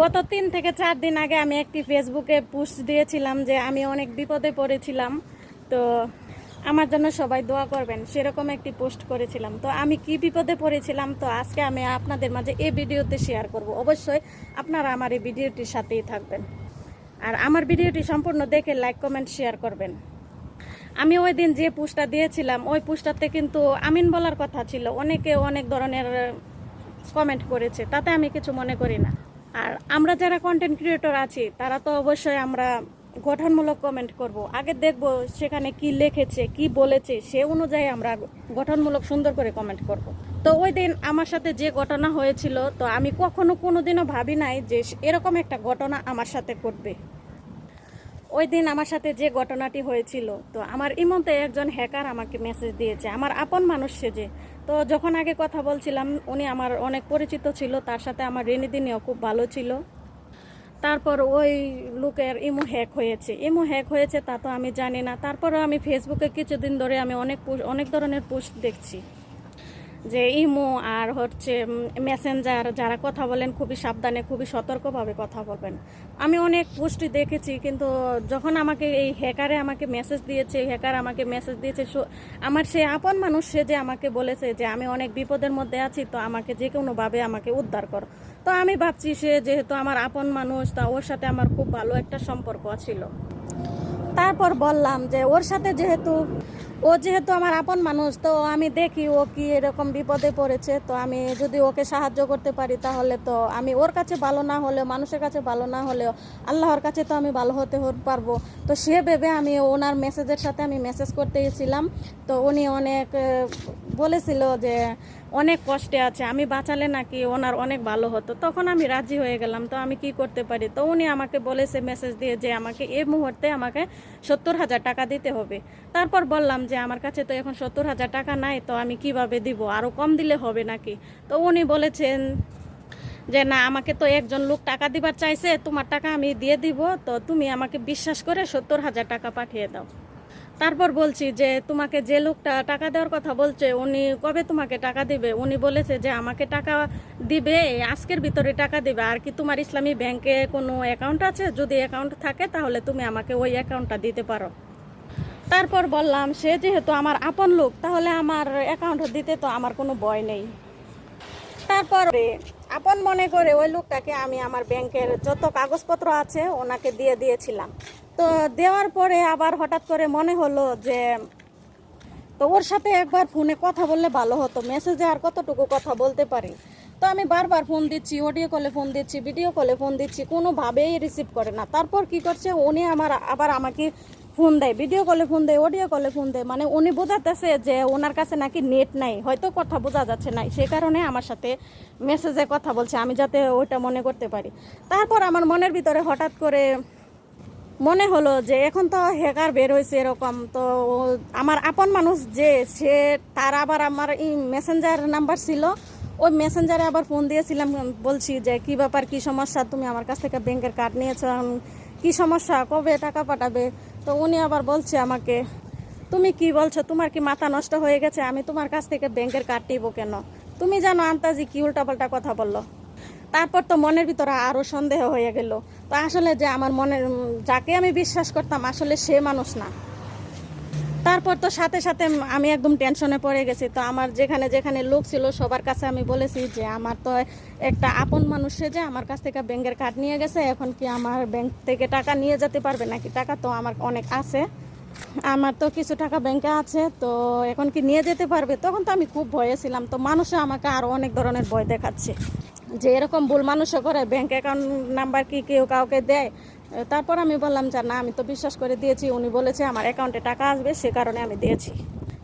গত তিন থেকে চার দিন আগে আমি একটি ফেসবুকে পোস্ট দিয়েছিলাম যে আমি অনেক বিপদে পড়েছিলাম। তো আমার জন্য সবাই দোয়া করবেন, সেরকম একটি পোস্ট করেছিলাম। তো আমি কি বিপদে পড়েছিলাম? তো আজকে আমি আপনাদের মাঝে এই ভিডিওতে শেয়ার করব। অবশ্যই আপনারা আমার এই ভিডিওটির সাথেই থাকবেন। আর আমার ভিডিওটি সম্পূর্ণ দেখে লাইক কমেন্ট শেয়ার করবেন। আমি ওই দিন যে পোস্টটা দিয়েছিলাম, ওই পোস্টটাতে কিন্তু আমিন বলার কথা ছিল। অনেকে অনেক ধরনের কমেন্ট করেছে, তাতে আমি কিছু মনে করি না। আর আমরা যারা কন্টেন্ট ক্রিয়েটর আছি, তারা তো অবশ্যই আমরা গঠনমূলক কমেন্ট করব। আগে দেখব সেখানে কি লিখেছে, কি বলেছে, সে অনুযায়ী আমরা গঠনমূলক সুন্দর করে কমেন্ট করব। তো ওই দিন আমার সাথে যে ঘটনা হয়েছিল, তো আমি কখনো কোনোদিনও ভাবি নাই যে এরকম একটা ঘটনা আমার সাথে ঘটবে। ওই দিন আমার সাথে যে ঘটনাটি হয়েছিল, তো আমার ইমন্তে একজন হ্যাকার আমাকে মেসেজ দিয়েছে। আমার আপন মানুষ সেজে তো যখন আগে কথা বলছিলাম, উনি আমার অনেক পরিচিত ছিল, তার সাথে আমার রেনিদিনীও খুব ভালো ছিল। তারপর ওই লোকের ইমো হ্যাক হয়েছে। ইমো হ্যাক হয়েছে তা তো আমি জানি না। তারপরও আমি ফেসবুকে কিছুদিন ধরে আমি অনেক অনেক ধরনের পোস্ট দেখছি। যে ইমো আর হচ্ছে মেসেঞ্জার যারা কথা বলেন খুবই সাবধানে, খুবই সতর্কভাবে কথা বলবেন। আমি অনেক পোস্টই দেখেছি, কিন্তু যখন আমাকে এই হ্যাকারে আমাকে মেসেজ দিয়েছে, হ্যাকার আমাকে মেসেজ দিয়েছে আমার সে আপন মানুষ, সে যে আমাকে বলেছে যে আমি অনেক বিপদের মধ্যে আছি, তো আমাকে যে কোনোভাবে আমাকে উদ্ধার করো। তো আমি ভাবছি সে যেহেতু আমার আপন মানুষ, তা ওর সাথে আমার খুব ভালো একটা সম্পর্ক ছিল। তারপর বললাম যে ওর সাথে যেহেতু ও যেহেতু আমার আপন মানুষ, তো আমি দেখি ও কি এরকম বিপদে পড়েছে। তো আমি যদি ওকে সাহায্য করতে পারি তাহলে তো আমি ওর কাছে ভালো না হলেও, মানুষের কাছে ভালো না হলেও আল্লাহর কাছে তো আমি ভালো হতে পারব। তো সে ভেবে আমি ওনার মেসেজের সাথে আমি মেসেজ করতে গেছিলাম। তো উনি অনেক বলেছিল যে অনেক কষ্টে আছে, আমি বাঁচালে নাকি ওনার অনেক ভালো হতো। তখন আমি রাজি হয়ে গেলাম, তো আমি কি করতে পারি? তো উনি আমাকে বলেছে মেসেজ দিয়ে যে আমাকে এই মুহূর্তে আমাকে সত্তর হাজার টাকা দিতে হবে। তারপর বললাম যে আমার কাছে তো এখন সত্তর হাজার টাকা নাই, তো আমি কীভাবে দিব? আরও কম দিলে হবে নাকি? তো উনি বলেছেন যে, না, আমাকে তো একজন লোক টাকা দিবার চাইছে, তোমার টাকা আমি দিয়ে দিব, তো তুমি আমাকে বিশ্বাস করে সত্তর হাজার টাকা পাঠিয়ে দাও। তারপর বলছি যে, তোমাকে যে লোকটা টাকা দেওয়ার কথা বলছে, উনি কবে তোমাকে টাকা দিবে? উনি বলেছে যে, আমাকে টাকা দিবে, আজকের ভিতরে টাকা দিবে। আর কি তোমার ইসলামী ব্যাংকে কোনো অ্যাকাউন্ট আছে? যদি অ্যাকাউন্ট থাকে, তাহলে তুমি আমাকে ওই অ্যাকাউন্টটা দিতে পারো। তারপর বললাম, সে যেহেতু আমার আপন লোক, তাহলে আমার অ্যাকাউন্ট দিতে তো আমার কোনো ভয় নেই। তারপরে আপন মনে করে ওই লোকটাকে আমি আমার ব্যাংকের যত কাগজপত্র আছে ওনাকে দিয়ে দিয়েছিলাম। তো দেওয়ার পরে আবার হঠাৎ করে মনে হলো যে, তো ওর সাথে একবার ফোনে কথা বললে ভালো হতো মেসেজে আর কতটুকু কথা বলতে পারি? তো আমি বারবার ফোন দিচ্ছি অডিও কলে ফোন দিচ্ছি ভিডিও কলে ফোন দিচ্ছি, কোনোভাবেই রিসিভ করে না। তারপর কি করছে, উনি আমার, আবার আমাকে ফোন দেয় ভিডিও কলে ফোন দেয় অডিও কলে ফোন দেয় মানে উনি বোঝাতেছে যে ওনার কাছে নাকি নেট নাই। হয়তো কথা বোঝা যাচ্ছে না, সে কারণে আমার সাথে মেসেজে কথা বলছে, আমি যাতে ওইটা মনে করতে পারি। তারপর আমার মনের ভিতরে হঠাৎ করে মনে হলো যে এখন তো হ্যাকার বের হয়েছে এরকম, তো আমার আপন মানুষ যে, সে, তার আবার আমার এই মেসেঞ্জার নাম্বার ছিল। ওই মেসেঞ্জারে আবার ফোন দিয়েছিলাম, বলছি যে কি ব্যাপার, কি সমস্যা? তুমি আমার কাছ থেকে ব্যাংকের কার্ড নিয়েছো কি সমস্যা? কবে টাকা পাঠাবে? তো উনি আবার বলছে আমাকে, তুমি কি বলছো? তোমার কি মাথা নষ্ট হয়ে গেছে? আমি তোমার কাছ থেকে ব্যাংকের কার্ড নিব কেন? তুমি জানো আন্তাজি কি উল্টাপাল্টা কথা বলল? তারপর তো মনের ভিতরে আরও সন্দেহ হয়ে গেল। তো আসলে যে আমার মনের, যাকে আমি বিশ্বাস করতাম, আসলে সে মানুষ না। তারপর তো সাথে সাথে আমি একদম টেনশনে পড়ে গেছি। তো আমার যেখানে যেখানে লোক ছিল, সবার কাছে আমি বলেছি যে, আমার তো একটা আপন মানুষ যে আমার কাছ থেকে ব্যাংকের কার্ড নিয়ে গেছে, এখন কি আমার ব্যাংক থেকে টাকা নিয়ে যেতে পারবে? নাকি টাকা তো আমার অনেক আছে। আমার তো কিছু টাকা ব্যাংকে আছে, তো এখন কি নিয়ে যেতে পারবে? তখন তো আমি খুব ভয়ে ছিলাম। তো মানুষে আমাকে আরও অনেক ধরনের ভয় দেখাচ্ছে। যে এরকম ভুল মানুষও করে, ব্যাংক অ্যাকাউন্ট নাম্বার কি কেউ কাউকে দেয়? তারপর আমি বললাম যে, না, আমি তো বিশ্বাস করে দিয়েছি। উনি বলেছে, আমার অ্যাকাউন্টে টাকা আসবে, সে কারণে আমি দিয়েছি।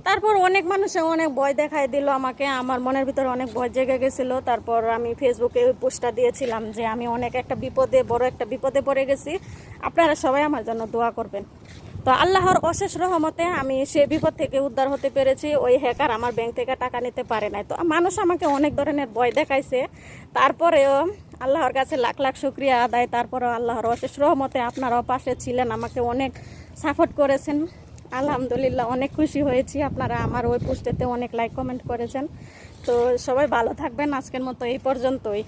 তারপর অনেক মানুষে অনেক ভয় দেখায় দিল আমাকে। আমার মনের ভিতরে অনেক ভয় জেগে গেছিল। তারপর আমি ফেসবুকে ওই পোস্টটা দিয়েছিলাম যে, আমি অনেক একটা বিপদে, বড় একটা বিপদে পড়ে গেছি। আপনারা সবাই আমার জন্য দোয়া করবেন। তো আল্লাহর অশেষ রহমতে আমি সে বিপদ থেকে উদ্ধার হতে পেরেছি। ওই হ্যাকার আমার ব্যাংক থেকে টাকা নিতে পারে নাই। তো মানুষ আমাকে অনেক ধরনের ভয় দেখাইছে। তারপরেও আল্লাহর কাছে লাখ লাখ শুক্রিয়া আদায়। তারপরেও আল্লাহর অশেষ রহমতে আপনারাও পাশে ছিলেন, আমাকে অনেক সাপোর্ট করেছেন। আলহামদুলিল্লাহ, অনেক খুশি হয়েছি। আপনারা আমার ওই পোস্টেতে অনেক লাইক কমেন্ট করেছেন। তো সবাই ভালো থাকবেন। আজকের মতো এই পর্যন্তই।